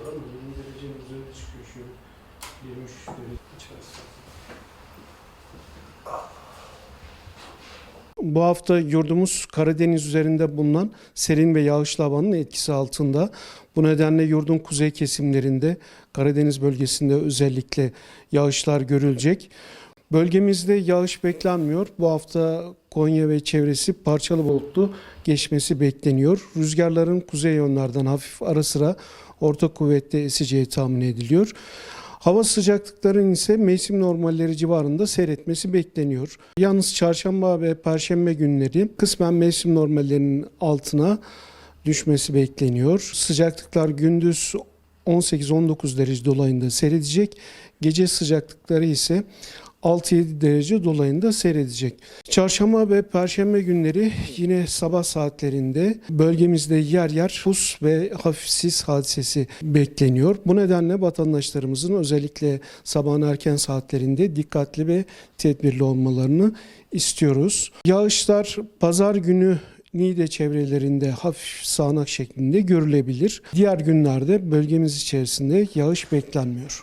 ama 20 derecenin üzerine çıkıyor şu an. 23 derece içerisi. Bu hafta yurdumuz Karadeniz üzerinde bulunan serin ve yağışlı havanın etkisi altında. Bu nedenle yurdun kuzey kesimlerinde, Karadeniz bölgesinde özellikle yağışlar görülecek. Bölgemizde yağış beklenmiyor. Bu hafta Konya ve çevresi parçalı bulutlu geçmesi bekleniyor. Rüzgarların kuzey yönlerden hafif ara sıra orta kuvvette eseceği tahmin ediliyor. Hava sıcaklıklarının ise mevsim normalleri civarında seyretmesi bekleniyor. Yalnız çarşamba ve perşembe günleri kısmen mevsim normallerinin altına düşmesi bekleniyor. Sıcaklıklar gündüz 18-19 derece dolayında seyredecek. Gece sıcaklıkları ise 6-7 derece dolayında seyredecek. Çarşamba ve perşembe günleri yine sabah saatlerinde bölgemizde yer yer pus ve hafif sis hadisesi bekleniyor. Bu nedenle vatandaşlarımızın özellikle sabahın erken saatlerinde dikkatli ve tedbirli olmalarını istiyoruz. Yağışlar pazar günü Niğde çevrelerinde hafif sağanak şeklinde görülebilir. Diğer günlerde bölgemiz içerisinde yağış beklenmiyor.